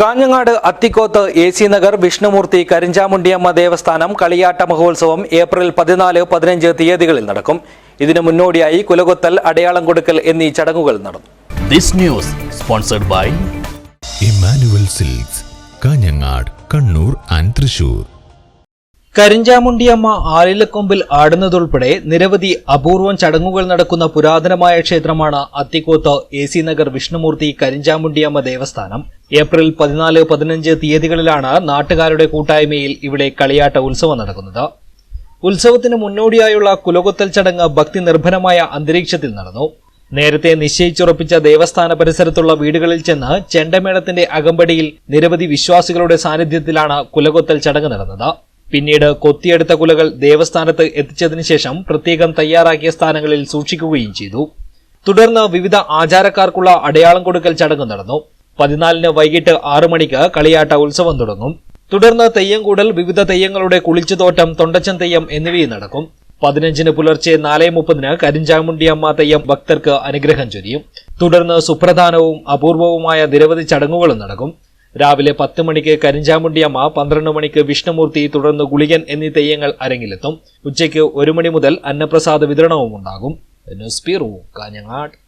Kanhangad Athikkoth A C Nagar Vishnumoorthy Karinchamundiyamma ദേവസ്ഥാനം കളിയാട്ട മഹോത്സവം ഏപ്രിൽ പതിനാല് പതിനഞ്ച് തീയതികളിൽ നടക്കും. ഇതിനു മുന്നോടിയായി കുലകൊത്തൽ അടയാളം കൊടുക്കൽ എന്നീ ചടങ്ങുകൾ നടന്നു. This news sponsored by Emmanuel silks Kanhangad Kannur and Thrissur Karinchamundiyamma ആലിലക്കൊമ്പിൽ ആടുന്നതുൾപ്പെടെ നിരവധി അപൂർവം ചടങ്ങുകൾ നടക്കുന്ന പുരാതനമായ ക്ഷേത്രമാണ് അത്തിക്കോത്ത് എ സി നഗർ വിഷ്ണുമൂർത്തി കരിഞ്ചാമുണ്ടിയമ്മ ദേവസ്ഥാനം. ഏപ്രിൽ പതിനാല് പതിനഞ്ച് തീയതികളിലാണ് നാട്ടുകാരുടെ കൂട്ടായ്മയിൽ ഇവിടെ കളിയാട്ട ഉത്സവം നടക്കുന്നത്. ഉത്സവത്തിന് മുന്നോടിയായുള്ള കുലകൊത്തൽ ചടങ്ങ് ഭക്തി നിർഭരമായ അന്തരീക്ഷത്തിൽ നടന്നു. നേരത്തെ നിശ്ചയിച്ചുറപ്പിച്ച ദേവസ്ഥാന പരിസരത്തുള്ള വീടുകളിൽ ചെന്ന് ചെണ്ടമേളത്തിന്റെ അകമ്പടിയിൽ നിരവധി വിശ്വാസികളുടെ സാന്നിധ്യത്തിലാണ് കുലകൊത്തൽ ചടങ്ങ് നടന്നത്. പിന്നീട് കൊത്തിയെടുത്ത കുലകൾ ദേവസ്ഥാനത്ത് എത്തിച്ചതിനു ശേഷം പ്രത്യേകം തയ്യാറാക്കിയ സ്ഥാനങ്ങളിൽ സൂക്ഷിക്കുകയും ചെയ്തു. തുടർന്ന് വിവിധ ആചാരക്കാർക്കുള്ള അടയാളം കൊടുക്കൽ ചടങ്ങ് നടന്നു. പതിനാലിന് വൈകിട്ട് ആറു മണിക്ക് കളിയാട്ട ഉത്സവം തുടങ്ങും. തുടർന്ന് തെയ്യം കൂടൽ വിവിധ തെയ്യങ്ങളുടെ കുളിച്ചുതോട്ടം തൊണ്ടച്ചൻ തെയ്യം എന്നിവയും നടക്കും. പതിനഞ്ചിന് പുലർച്ചെ നാല് മുപ്പതിന് കരിഞ്ചാമുണ്ടിയമ്മ തെയ്യം ഭക്തർക്ക് അനുഗ്രഹം ചൊരിയും. തുടർന്ന് സുപ്രധാനവും അപൂർവവുമായ നിരവധി ചടങ്ങുകളും നടക്കും. രാവിലെ പത്ത് മണിക്ക് കരിഞ്ചാമുണ്ടിയമ്മ പന്ത്രണ്ട് മണിക്ക് വിഷ്ണുമൂർത്തി തുടർന്ന് ഗുളികൻ എന്നീ തെയ്യങ്ങൾ അരങ്ങിലെത്തും. ഉച്ചയ്ക്ക് ഒരു മണി മുതൽ അന്നപ്രസാദ വിതരണവും ഉണ്ടാകും. ന്യൂസ് കാഞ്ഞങ്ങാട്.